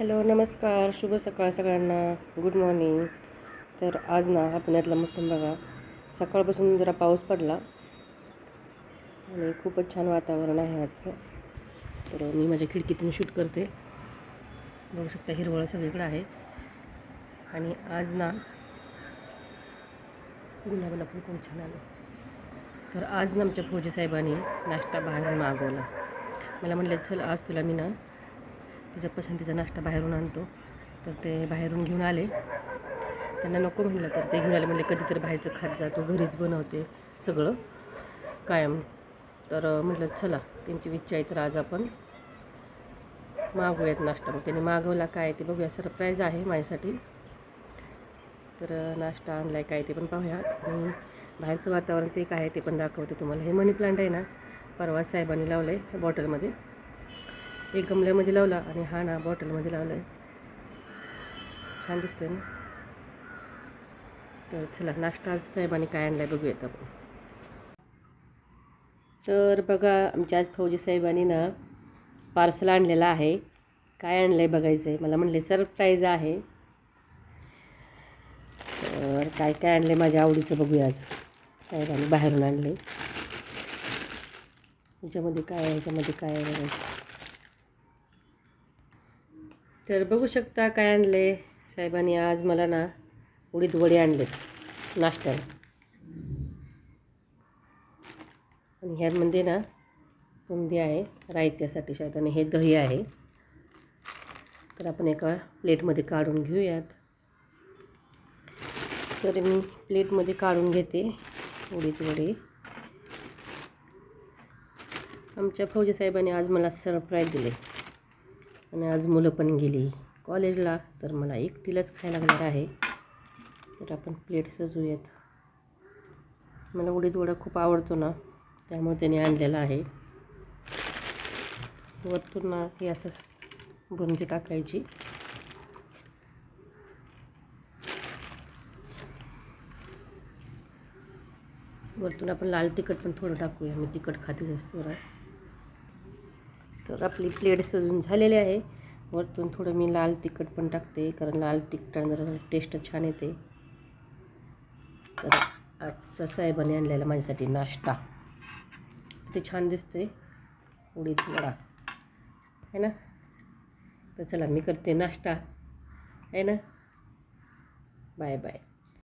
Hello नमस्कार शुभ सकाळ सगळ्यांना. गुड मॉर्निंग तर आज ना हा पुण्यातला मोसम बघा. सकाळपासून जरा पाऊस पडला. आणि खूपच छान वातावरण आहे आजचं. तर मी माझ्या खिडकीतून शूट करते. बघू शकता हिरवळ सगळीकडे आहे. आणि आज ना गुलाबाला पण खूप छान आलं. तर आज ना आमच्या फौजी साहेबांनी नाश्ता बाहेरून मागवला. मला म्हटलं चल आज तुला मी ना तुझ्या पसंतीचा नाश्ता बाहेरून आणतो. तर ते बाहेरून घेऊन आले. त्यांना नको म्हणलं तर ते घेऊन आले म्हणले कधीतरी बाहेरचं खात जातो घरीच बनवते सगळं. कायम. तर म्हटलं चला त्यांची इच्छा आहे तर आज आपण मागवूयात नाश्ता. मग त्यांनी मागवला काय ते बघूया. सरप्राईज आहे माझ्यासाठी. तर नाश्ता आणला आहे काय ते पण पाहूयात. आणि बाहेरचं वातावरण ते काय आहे ते पण दाखवते तुम्हाला. हे मनी प्लांट आहे ना परवा साहेबांनी लावलं आहे बॉटलमध्ये. एक गमल्यामध्ये लावला आणि हा ना बॉटलमध्ये लावला आहे छान दिसतोय ना? तर चला नाश्ता आज साहेबांनी काय आणलाय बघूयात आपण. तर बघा आमच्या आज फौजी साहेबांनी ना पार्सल आणलेलं आहे. काय आणलं आहे बघायचं आहे मला म्हणले सरप्राईज आहे. तर काय काय आणलं आहे माझ्या आवडीचं बघूया आज. साहेबांनी बाहेरून आणले ह्याच्यामध्ये काय आहे? ह्याच्यामध्ये काय आहे? बघायचं तर बघू शकता काय आणले. साहेबांनी आज मला ना उडीद वडे आणले नाश्त्याला. आणि ह्यामध्ये म्हणजे ना बुंदी आहे रायत्यासाठी शायद आणि हे दही आहे. तर आपण एका प्लेटमध्ये काढून घेऊयात. तर मी प्लेटमध्ये काढून घेते उडीद वडे. आमच्या फौजी साहेबांनी आज मला सरप्राईज दिले. आणि आज मुलं पण गेली कॉलेजला तर मला एकटीलाच खायला लागणार आहे. तर आपण प्लेट सजूयात मला उडीद वडा खूप आवडतो ना त्यामुळे त्याने आणलेला आहे. वरतून ना हे असं बुंदी टाकायची. वरतून आपण लाल तिखट पण थोडं टाकूया. मी तिखट खाते असतो जरा. तर आपली प्लेट सजून झालेली आहे. वरतून थोडं मी लाल तिखट पण टाकते कारण लाल तिखटानं जरा टेस्ट छान येते. तर आजचा साहेबाने आणलेला माझ्यासाठी नाश्ता. ते छान दिसते उडीद वडा. आहे ना? तर चला मी करते नाश्ता. आहे ना? Bye bye.